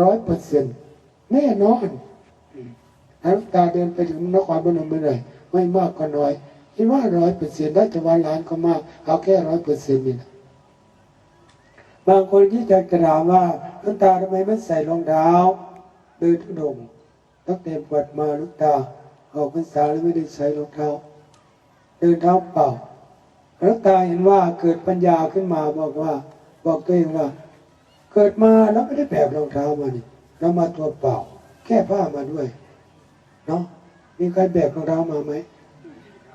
ร้อยเปอร์เซ็นต์แน่นอนถ้าหลวตาเดินไปถึงนครพนมไม่เลยไม่มากก็น้อยคิดว่าร้อยเปอร์เซ็นต์ได้จะวันล้านก็มากเอาแค่ร้อยเปอร์เซ็นต์นี่นะบางคนที่จะกระถามว่าลวงตาทำไมไม่ใส่รองเท้าเดินทุดงตั้งแต่บวชมาลูกตาออกพรรษาแล้วไม่ได้ใส่รองเท้าเดินเท้าเปล่าลวงตาเห็นว่าเกิดปัญญาขึ้นมาบอกว่า บอกตัวเองว่า เกิดมาแล้วไม่ได้แบกรองเท้ามานี่เรามาตัวเปล่า แค่ผ้ามาด้วยเนาะมีใครแบกรองเท้ามาไหม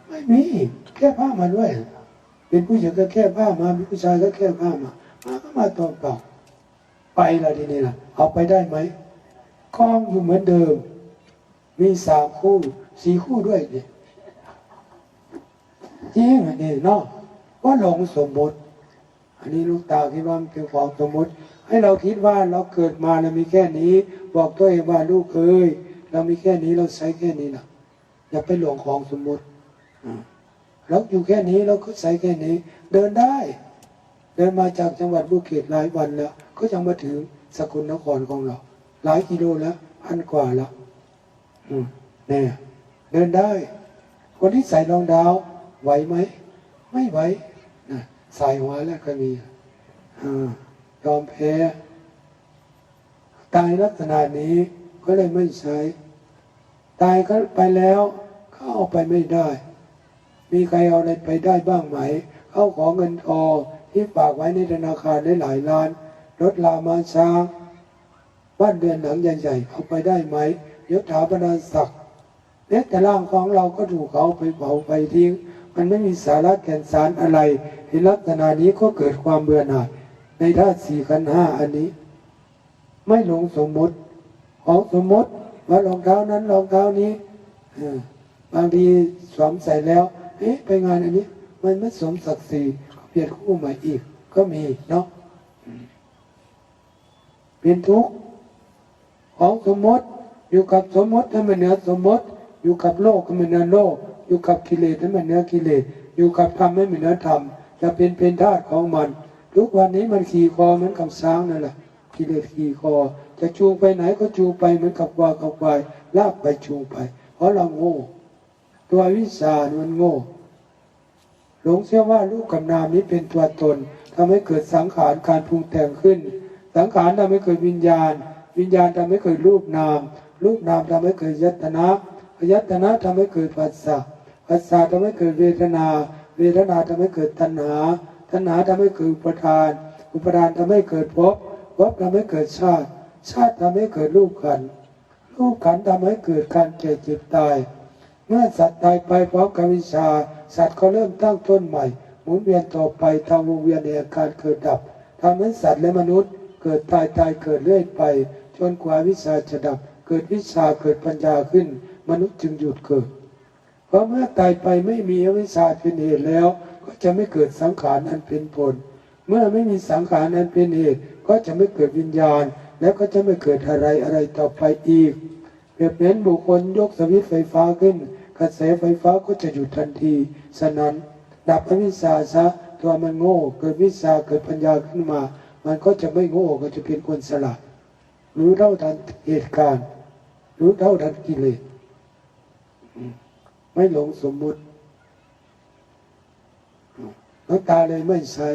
ไม่มีแค่ผ้ามาด้วย เป็นผู้หญิงก็แค่ผ้ามาเป็นผู้ชายก็แค่ผ้ามามาก็มาตัวเปล่าไปละทีนี้ล่ะ เอาไปได้ไหมคล้องอยู่เหมือนเดิม มีสามคู่สี่คู่ด้วยเนี่ยจริงอันนี้เนาะว่าหลงสมมติ อันนี้ลูกตาคิดว่าเป็นของสมมติ ให้เราคิดว่าเราเกิดมาเรามีแค่นี้ บอกตัวเองว่าลูกเอ้ยเรามีแค่นี้เราใช้แค่นี้นะอย่าไปหลงของสมมติเราอยู่แค่นี้เราก็ใช้แค่นี้ เดินได้ เดินมาจากจังหวัดบุรีหลายวันแล้ว ก็ยังมาถึงสกลนครของเรา หลายกิโลแล้วพันกว่าแล้วเนี่ยเดินได้ คนที่ใส่รองเท้าไหวไหม ไม่ไหวนะใส่หัวแล้วก็มีอ่า ยอมแพ้ ตายลักษณะนี้ก็เลยไม่ใช้ ตายก็ไปแล้วเขาเอาไปไม่ได้ มีใครเอาอะไรไปได้บ้างไหม เขาขอเงินทองที่ฝากไว้ในธนาคารได้หลายล้าน รถลามาช้างบ้านเรือนหลังใหญ่ๆเอาไปได้ไหมยศถาบรรดาศักดิ์แม้แต่ร่างของเราก็ถูกเขาไปเผาไปทิ้ง มันไม่มีสาระแก่นสารอะไรในลักษณะนี้ก็เกิดความเบื่อหน่าย ในธาตุสี่ขันธ์ห้าอันนี้ ไม่หลงสมมติ ของสมมติว่ารองเท้านั้นรองเท้านี้บางทีสวมใส่แล้วเอ๊ะไปงานอันนี้ มันไม่สมศักดิ์ศรีเปลี่ยนคู่ใหม่อีก ก็มีเนาะเป็นทุกข์ของสมมติอยู่กับสมมติให้มันเหนือสมมติ อยู่กับโลกให้มันเหนือโลก อยู่กับกิเลสให้มันเหนือกิเลสอยู่กับธรรมให้มันเหนือธรรมจะเป็นเป็นธาตุของมัน ทุกวันนี้มันขี่คอเหมือนกับช้างนั่นแหละกิเลสขี่คอ จะจูงไปไหนก็จูงไปเหมือนกับวากับควายลากไปจูงไป เพราะเราโง่ ตัววิชามันโง่ หลงเชื่อว่ารูปกับนามนี้เป็นตัวตนทำให้เกิดสังขารการปรุงแต่งขึ้น สังขารทำให้เกิดวิญญาณ วิญญาณทำให้เกิดรูปนาม รูปนามทำให้เกิดยตนะยตนะทำให้เกิดปัสสะปัสสะทำให้เกิดเวทนา เวทนาทำให้เกิดตัณหา ตัณหาทำให้เกิดอุปทาน อุปทานทำให้เกิดภพภพทำให้เกิดชาติ ชาติทำให้เกิดรูปขันรูปขันธ์ทำให้เกิดการแก่เจ็บตาย เมื่อสัตว์ตายไปพร้อมกับวิชา สัตว์ก็เริ่มตั้งต้นใหม่ หมุนเวียนต่อไปทางวงเวียนแห่งการเกิดดับทำให้สัตว์และมนุษย์ เกิดตายตายเกิดเรื่อยไป จนกว่าวิชาจะดับ เกิดวิชาเกิดปัญญาขึ้น มนุษย์จึงหยุดเกิด เพราะเมื่อตายไปไม่มีอวิชชาเป็นเหตุแล้ว ก็จะไม่เกิดสังขารอันเป็นผล เมื่อไม่มีสังขารอันเป็นเหตุ ก็จะไม่เกิดวิญญาณ แล้วก็จะไม่เกิดอะไรอะไรต่อไปอีกเปรียบเหมือนบุคคลยกสวิตไฟฟ้าขึ้น กระแสไฟฟ้าก็จะหยุดทันทีฉะนั้นดับอวิชชาซะตัวมันโง่ เกิดวิชาเกิดปัญญาขึ้นมา มันก็จะไม่โง่ก็จะเป็นคนสลาดรู้เท่าทันเหตุการณ์ รู้เท่าทันกิเลสไม่หลงสมมุติ น้ำตาเลยไม่ใช้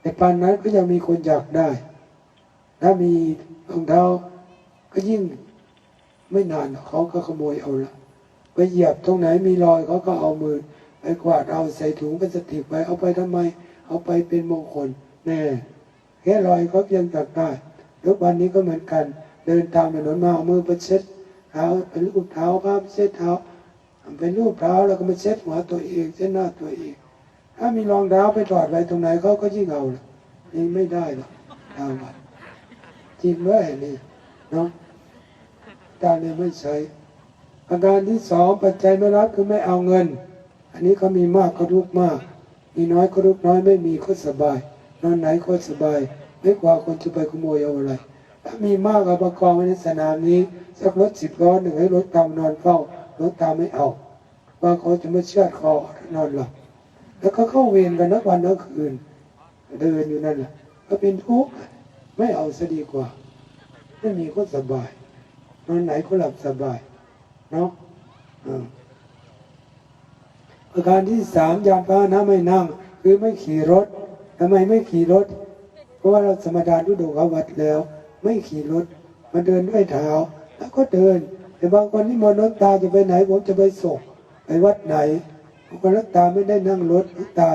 แต่ปานนั้นก็ยังมีคนอยากได้ ถ้ามีรองเท้าก็ยิ่งไม่นานเขาก็ขโมยเอาละไปเหยียบตรงไหนมีรอยเขาก็เอามือไปกวาดเอาใส่ถุงพลาสติกไปเอาไปทำไม เอาไปเป็นมงคลแน่แค่รอยเขายังจับได้ทุกวันนี้ก็เหมือนกัน เดินตามถนนมาเอามือไปเช็ดเท้าไปรูปเท้าภาพเช็ดเท้าไปรูปเท้าแล้วก็มาเช็ดหัวตัวเองเช็ดหน้าตัวเอง ถ้ามีรองเท้าไปถอดไว้ตรงไหนเขาก็ยิ่งเอาละนี่ไม่ได้หรอกทางวัดจริงด้วยนี่เนาะตาเลยไม่ใช้อาการที่สองปัจจัยไม่รับคือไม่เอาเงิน อันนี้เขามีมากก็ทุกมาก มีน้อยก็ทุกน้อยไม่มีก็สบาย นอนไหนก็สบาย ไม่กว่าคนจะไปขโมยเอาอะไร ถ้ามีมากเอาประกองไว้ในสนามนี้สักรถสิบล้อหนึ่งให้รถตามนอนเฝ้ารถตามไม่เอาบางคนจะไมาเชือดคอนอนหลับ แล้วก็เข้าเวรกันนักวันนักคืน เดินอยู่นั่นแหละก็เป็นทุกข์ไม่เอาซะดีกว่า ไม่มีก็สบายนอนไหนก็หลับสบายเนาะอาประการที่สามยานพาหนะไม่นั่ง คือไม่ขี่รถทำไมไม่ขี่รถ เพราะว่าเราสมดานทุดงเขาวัดแล้ว ไม่ขี่รถมาเดินด้วยเท้าแล้วก็เดินแต่บางคนที่มนต์ตาจะไปไหนผมจะไปส่งไปวัดไหน บางคนนักตาไม่ได้นั่งรถตา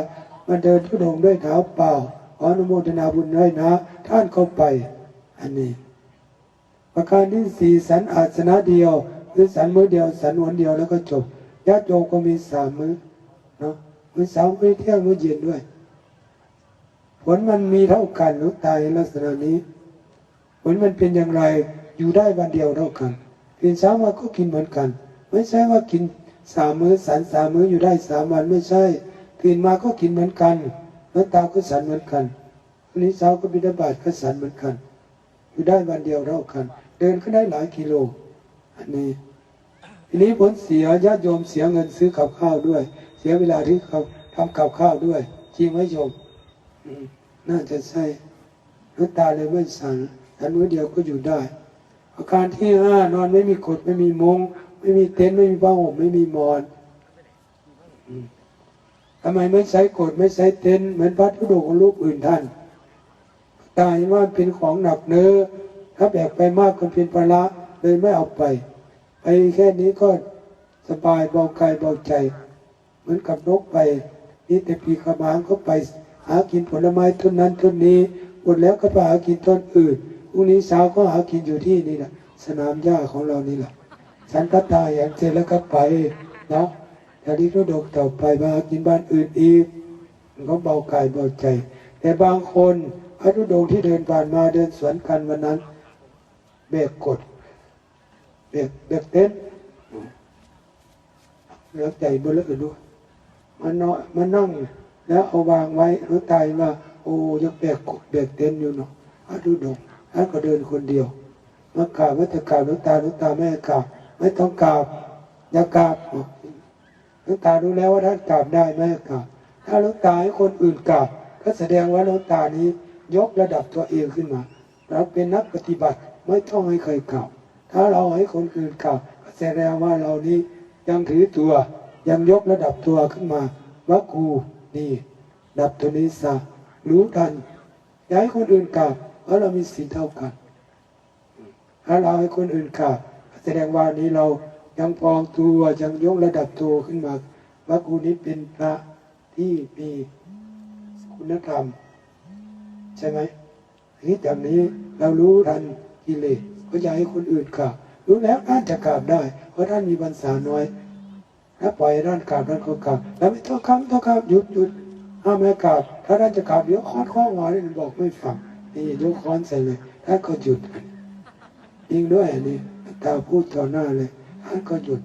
มาเดินทุดงด้วยเท้าเปล่าขออนุโมทนาบุญด้วยนะ ท่านเข้าไป อันนี้ ประการที่สี่สันอาสนะเดียว คือสันมือเดียว สันหนเดียวแล้วก็จบญาติโยมก็มีสามมือเนาะมือเช้ามือเที่ยงมือเย็นด้วย ผลมันมีเท่ากันหรือตายลักษณะนี้ ผลมันเป็นอย่างไรอยู่ได้วันเดียวเท่ากันกินเช้ามาก็กินเหมือนกัน ไม่ใช่ว่ากิน สามมื้อสันสามมื้ออยู่ได้สามวันไม่ใช่ตื่นมาก็กินเหมือนกันแล้วตาก็สันเหมือนกันวันนี้เช้าก็บิดาบาตก็สันเหมือนกัน อยู่ได้วันเดียวเท่ากัน เดินก็ได้หลายกิโล อันนี้ทีนี้ผลเสียญาติโยมเสียเงินซื้อกับข้าวด้วย เสียเวลาที่เขาทำกับข้าวด้วยจริงไหมโยมน่าจะใช่น้ำตาเลยไม่สั่นอันมื้อเดียวก็อยู่ได้อาการที่ห้านอนไม่มีกดไม่มีมุง ไม่มีเต็นท์ไม่มีผ้าห่มไม่มีมอนทำไมไม่ใช้กดไม่ใช้เต็นท์เหมือนพระธุดงของลูกอื่นท่านตายว่าเป็นของหนักเนื้อ ถ้าแบกไปมากก็เป็นภาระเลยไม่เอาไปไปแค่นี้ก็สบายเบากายเบาใจ เหมือนกับนกไป นี่แต่ปีขมางก็ไปหากินผลไม้ต้นนั้นต้นนี้หมดแล้วก็ไปหากินต้นอื่นพรุ่งนี้เช้าก็หากินอยู่ที่นี่แหละสนามหญ้าของเรานี่แหละ ฉันก็ตายอย่างเสร็จแล้วก็ไปเนาะจากนี้ก็ดกต่อไปมาหากินบ้านอื่นอีกมันก็เบากายเบาใจ แต่บางคนพระธุดงที่เดินผ่านมาเดินสวนกันวันนั้นเบรกกดเบรกเบรกเต้นแล้วใจเบลอด้วยมันนาะมันนั่ง แล้วเอาวางไว้แล้วตายว่าโอ้ยังแบกกดแบกเต้นอยู่เนาะพระธุดงค์แล้วก็เดินคนเดียวมากราบว่าจะกาบหลวงตาหลวงตาไม่กราบ ไม่ต้องกราบอย่ากราบหลวงตารู้แล้วว่าท่านกราบได้ไห้กราบถ้าหลวงตาให้คนอื่นกราบก็แสดงว่าหลวงตานี้ยกระดับตัวเองขึ้นมาเราเป็นนักปฏิบัติไม่ต้องให้ใครกราบถ้าเราให้คนอื่นกราบก็แสดงว่าเรานี้ยังถือตัวยังยกระดับตัวขึ้นมาว่ากูนี่ดับตัวนี้ซะรู้ทันอย่าให้คนอื่นกราบเพราะเรามีศีลเท่ากันถ้าเราให้คนอื่นกราบ แสดงว่านี้เรายังปองตัวยังยกระดับตัวขึ้นมาว่ากูนี้เป็นพระที่มีคุณธรรม ใช่ไหมนี้จากนี้เรารู้ทันกิเลสก็อย่าให้คนอื่นกราบรู้แล้วท่านจะกราบได้ เพราะท่านมีบรรษาน้อยถ้าปล่อยท่านกราบท่านก็กราบแล้วไม่ต้องกราบไม่ต้องกราบหยุดหยุดห้ามไม่กราบถ้าท่านจะกราบเดี๋ยวค้อนข้อหัวนี่บอกไม่ฟังนี่ยกค้อนใส่เลยท่านก็หยุดยิงด้วยอันนี้ ตาพูดต่อหน้าเลยท่านก็หยุด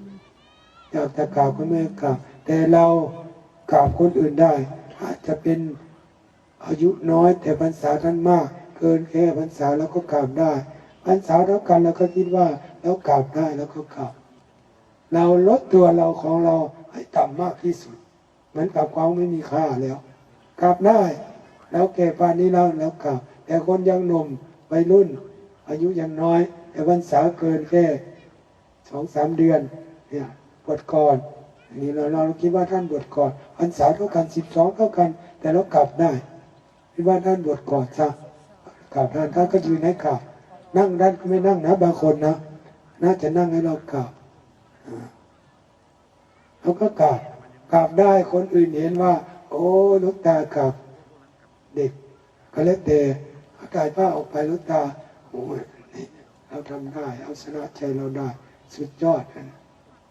อยากจะกราบก็ไม่ให้กราบแต่เรากราบคนอื่นได้ อาจจะเป็นอายุน้อยแต่พรรษาท่านมาก เกินแค่พรรษาแล้วก็กราบได้พรรษาเท่ากันเราก็คิดว่าแล้วกราบได้แล้วก็กราบเราลดตัวเราของเราให้ต่ำมากที่สุดเหมือนกับความไม่มีค่าแล้วกราบได้แล้วแก่ปานนี้แล้วแล้วกราบแต่คนยังหนุ่มวัยรุ่น อายุยังน้อย แต่พรรษาเกินแค่สองสามเดือนเนี่ยบวชก่อนอันนี้เราเราคิดว่าท่านบวชก่อนพรรษาเท่ากันสิบสองเท่ากัน แต่เรากลับได้คิดว่าท่านบวชก่อนซะกลับท่านท่านก็ยืนให้กลับนั่งด้านก็ไม่นั่งนะบางคนนะน่าจะนั่งให้เรากลับเราก็กลับกลับได้คนอื่นเห็นว่า โอ้ลูกตากลับ เด็กก็แล้วแต่เขาตายผ้าออกไปลูกตาโอ้ย เราทำได้ เอาชนะใจเราได้ สุดยอดนะ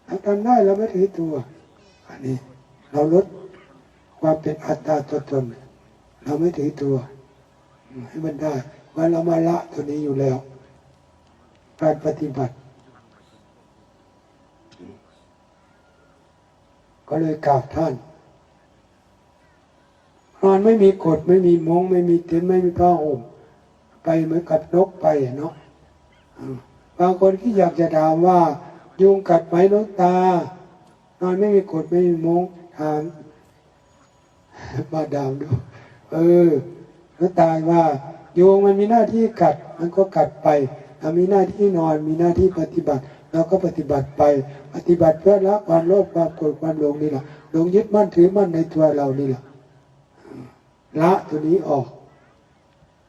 เราทำได้เราไม่ถือตัว อันนี้ เราลดความเป็นอัตตาตัวตน เราไม่ถือตัวให้มันได้ว่าเรามาละตัวนี้อยู่แล้ว การปฏิบัติ ก็เลยกราบท่านนอนไม่มีกฎไม่มีมง ไม่มีเต็นท์ไม่มีผ้าห่มไปเหมือนกับนกไปเนาะ บางคนที่อยากจะถามว่า ยุงกัดไหมนกตา นอนไม่มีกฎไม่มีมงถามมาดามดูเออแล้วตายว่ายุงมันมีหน้าที่กัด มันก็กัดไปแเรามีหน้าที่นอนมีหน้าที่ปฏิบัติเราก็ปฏิบัติไป ปฏิบัติเพื่อละความโลภความโกรธความหลงนี่แหละหลงยึดมั่นถือมั่นในตัวเรานี่แหละละตัวนี้ออก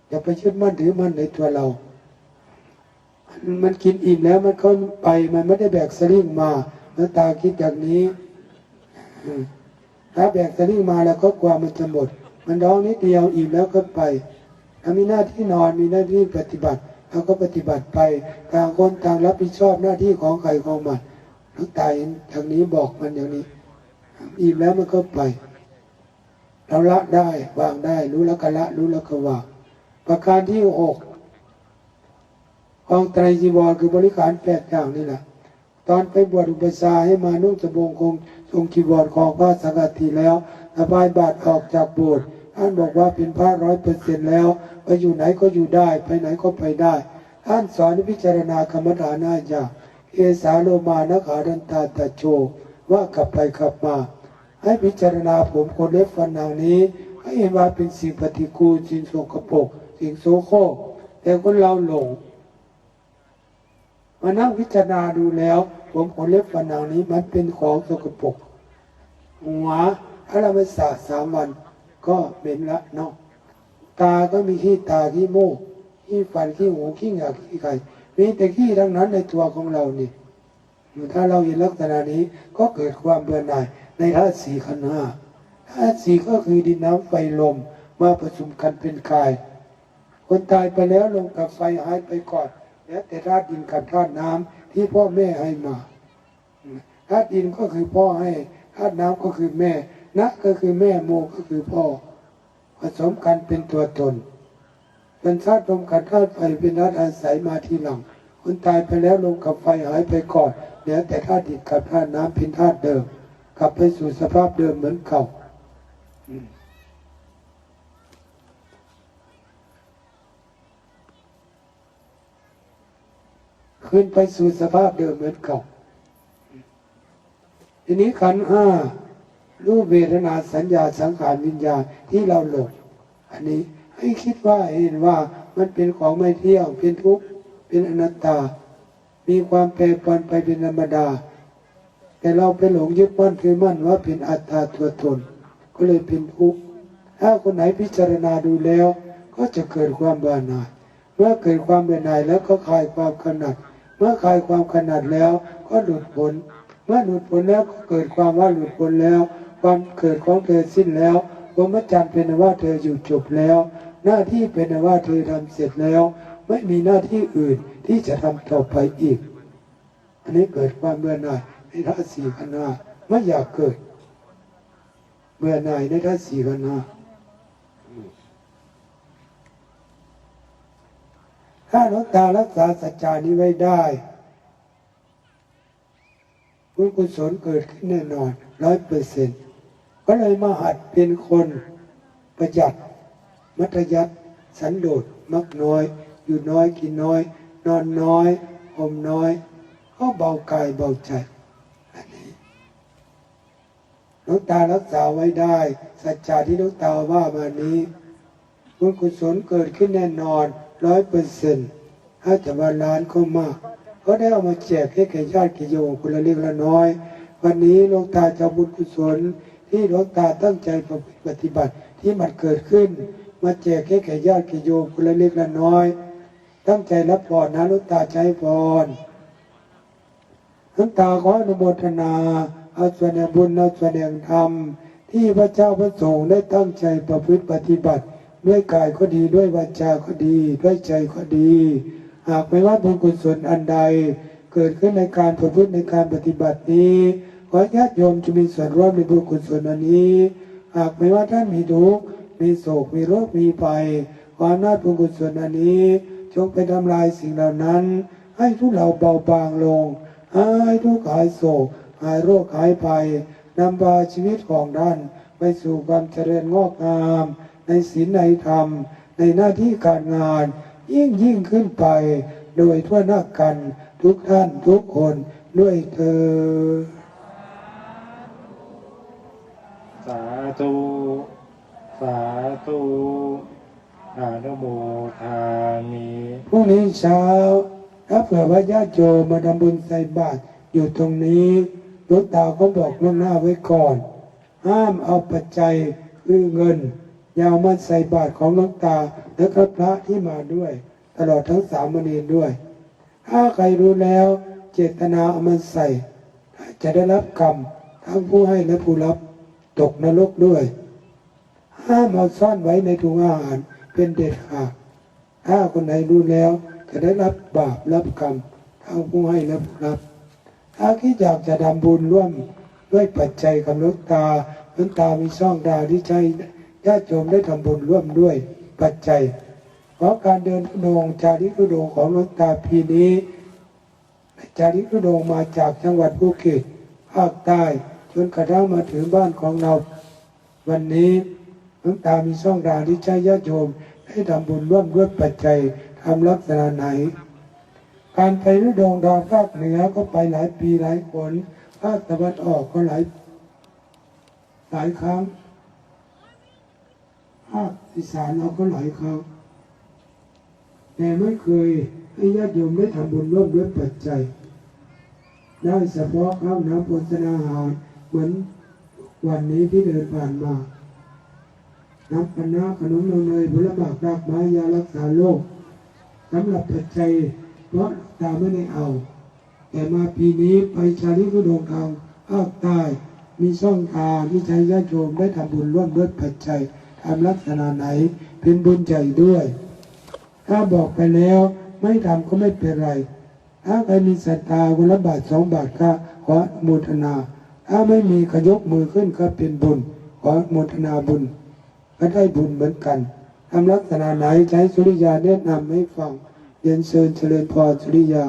อย่าไปยึดมั่นถือมั่นในตัวเรา มันกินอิ่มแล้วมันก็ไป มันไม่ได้แบกสลิงมาแล้วตาคิดอย่างนี้ถ้าแบกสลิงมาแล้วก็กลัวมันจะหมด มันร้องนิดเดียวอิ่มแล้วก็ไปถ้ามีหน้าที่นอนมีหน้าที่ปฏิบัติเราก็ปฏิบัติไปต่างคนต่างรับผิดชอบหน้าที่ของใครของมันหลูกตาเห็นอย่างนี้บอกมันอย่างนี้อิ่มแล้วมันก็ไปเราละได้วางได้ รู้แล้วก็ละ รู้แล้วก็วางประการที่หก องไตรจีวรคือบริการแปดอย่างนี่แหละ ตอนไปบวชอุปชฌาย์ให้มานุ่งสบงคงทรงจีวรของพระสังฆทีแล้วระบายบาตรออกจากโบสถ์ท่านบอกว่าเป็นพระร้อยเปอร์เซ็นต์แล้วไปอยู่ไหนก็อยู่ได้ ไปไหนก็ไปได้ ท่านสอนพิจารณากรรมฐานาอย่าเอสาโลมานะขาดันตาตะโชว่ากลับไปกลับมา ให้พิจารณาผมคนเล็บฟันหนังนี้ ให้เห็นว่าเป็นสิ่งปฏิกูลสิ่งโสกปรกสิ่งโสโครแต่คนเราหลง มานั่งพิจารณาดูแล้ว ผมขนเล็บฟันหนังนี้มันเป็นของสกปรกหัวถ้าเราไปสระสามวันก็เหม็นละเนาะตาก็มีขี้ตาขี้มูกขี้ฟันขี้หูขี้เหงือกขี้ไข่มีแต่ขี้ทั้งนั้นในตัวของเรานี่ถ้าเราเห็นลักษณะนี้ก็เกิดความเบื่อหน่ายในธาตุสี่ขันห้าธาตุสี่ก็คือดินน้ำไฟลมมาประชุมกันเป็นกาย คนตายไปแล้วลงกับไฟหายไปก่อน แล้วแต่ธาตุดินกับธาตุน้ำที่พ่อแม่ให้มาธาตุดินก็คือพ่อให้ธาตุน้ำก็คือแม่นะก็คือแม่โมก็คือพ่อ ผสมกันเป็นตัวตนเป็นธาตุลมกับธาตุไฟเป็นธาตุอาศัยมาทีหลังคนตายไปแล้วลงกับไฟหายไปก่อนแล้วแต่ธาตุดินกับธาตุน้ำเป็นธาตุเดิม กลับไปสู่สภาพเดิมเหมือนเก่า ขึ้นไปสู่สภาพเดิมเหมือนเก่า ทีนี้ขันห้ารูปเวทนาสัญญาสังขารวิญญาณที่เราหลงอันนี้ให้คิดว่าเห็นว่ามันเป็นของไม่เที่ยงเป็นทุกข์เป็นอนัตตา มีความแปรปรวนไปเป็นธรรมดา แต่เราไปหลงยึดมั่นถือมั่นว่าเป็นอัตตาตัวตน ก็เลยเป็นทุกข์ถ้าคนไหนพิจารณาดูแล้ว ก็จะเกิดความเบื่อหน่าย เมื่อเกิดความเบื่อหน่ายแล้วก็คลายความขนัด เมื่อคลายความขนัดแล้วก็หลุดพ้นเมื่อหลุดพ้นแล้วก็เกิดความว่าหลุดพ้นแล้ว ความเกิดของเธอสิ้นแล้วพรหมจรรย์เป็นว่าเธออยู่จบแล้ว หน้าที่เป็นว่าเธอทำเสร็จแล้ว ไม่มีหน้าที่อื่นที่จะทำต่อไปอีก อันนี้เกิดความเบื่อหน่ายในท่าสี่ขันาไม่อยากเกิด เบื่อหน่ายในท่าสี่ขันธ์ห้า ถ้าหลวงตารักษาสัจจานี้ไว้ได้บุญกุศลเกิดขึ้นแน่นอนร้อยเปอร์เซ็นต์ก็เลยมาหัดเป็นคนประหยัด มัธยัติสันโดษมักน้อย อยู่น้อยกินน้อย นอนน้อยอมน้อยก็เบากายเบาใจอันนี้หลวงตารักษาไว้ได้ สัจจาที่หลวงตาว่ามานี้บุญกุศลเกิดขึ้นแน่นอน ร้อยเปอร์เซ็นต์ถ้าจะว่าล้านก็มากก็ได้เอามาแจกให้แก่ญาติกิโยมคนละเล็กละน้อย วันนี้หลวงตาเจะเอาบุญกุศล ที่หลวงตาตั้งใจปฏิบัติที่มันเกิดขึ้น มาแจกให้แก่ญาติกิโยมคนละเล็กละน้อย ตั้งใจรับพรนะหลวงตาใจพรหลวงตาขออนุโมทนาเอาส่วนแห่งบุญเอาส่วนแห่งธรรมที่พระเจ้าพระสงฆ์ได้ตั้งใจประพฤติปฏิบัติ ด้วยกายก็ดีด้วยวาจาก็ดี ด้วยใจก็ดี หากไม่ว่าบุญกุศลอันใด เกิดขึ้นในการประพฤติในการปฏิบัตินี้ขอญาติโยมจะมีส่วนร่วมในบุญกุศลอันนี้ หากไม่ว่าท่านมีทุกข์มีโศกมีโรคมีภัยความน่าบุญกุศลอันนี้ จงไปทำลายสิ่งเหล่านั้น ให้ทุกเราเบาบางลงหายทุกข์หายโศกหายโรคหายภัยนำพาชีวิตของท่านไปสู่ความเจริญงอกงาม ในศีลในธรรม ในหน้าที่การงาน ยิ่งยิ่งขึ้นไป โดยทั่วหน้ากันทุกท่านทุกคนด้วยเธอญสาธุ สาธุอนุโมทามิพรุ่งนี้เช้า ถ้าเผื่อว่าญาติโยมมาทำบุญใส่บาตรอยู่ตรงนี้หลวงตาก็บอกล่วงหน้าไว้ก่อน ห้ามเอาปัจจัยคือเงินอ ยาวมาใส่บาตรของหลวงตาและก็พระที่มาด้วย ตลอดทั้งสามเณรด้วย ถ้าใครรู้แล้วเจตนาเอามันใส่ จะได้รับกรรมทั้งผู้ให้และผู้รับตกนรกด้วย ห้ามเอาซ่อนไว้ในถุงอาหารเป็นเด็ดขาดถ้าคนไหนรู้แล้วจะได้รับบาปรับกรรมทั้งผู้ให้และผู้รับ ถ้าคิดอยากจะทำบุญร่วมด้วยปัจจัยกับลวงตาลวงตามีช่องดาวที่ใจ ญาติโยมได้ทำบุญร่วมด้วยปัจจัย เพราะการเดินทุดงค์จาริกทุดงค์ของหลวงตาปีนี้จาริกทุดงค์มาจากจังหวัดภูเก็ตภาคใต้จนกระทั่งมาถึงบ้านของเรา วันนี้หลวงตามีช่องดาวที่ใจญาติโยมได้ทำบุญร่วมด้วยปัจจัยทำลักษณะไหน การไปฤดงดาวภาคเหนือก็ไปหลายปีหลายคนภาคตะวันออกก็หลายหลายครั้ง ภาคอีสานเราก็หลายครั้งแต่ไม่เคยให้ญาติโยมได้ทำบุญร่วมด้วยปัจจัย ได้เฉพาะข้าวน้ำโภชนาอาหารเหมือนวันนี้ที่เดินผ่านมา น้ำปนาขนมนมเนยผลไม้รากไม้ยารักษาโรคสำหรับปัจจัยเพราะตาไม่ได้เอา แต่มาปีนี้ไปชาลิกุดงทางภาคใต้มีช่องทางที่ใช้ญาติโยมได้ทำบุญร่วมด้วยปัจจัย ทำลักษณะไหน เป็นบุญใหญ่ด้วย ถ้าบอกไปแล้วไม่ทำก็ไม่เป็นไร ถ้าใครมีศรัทธาคนละบาทสองบาทก็ขออนุโมทนา ถ้าไม่มีขยกมือขึ้นก็เป็นบุญ ขออนุโมทนาบุญ ก็ได้บุญเหมือนกันทำลักษณะไหนใช้สุริยาแนะนำให้ฟังเรียนเชิญเจริญพรสุริยา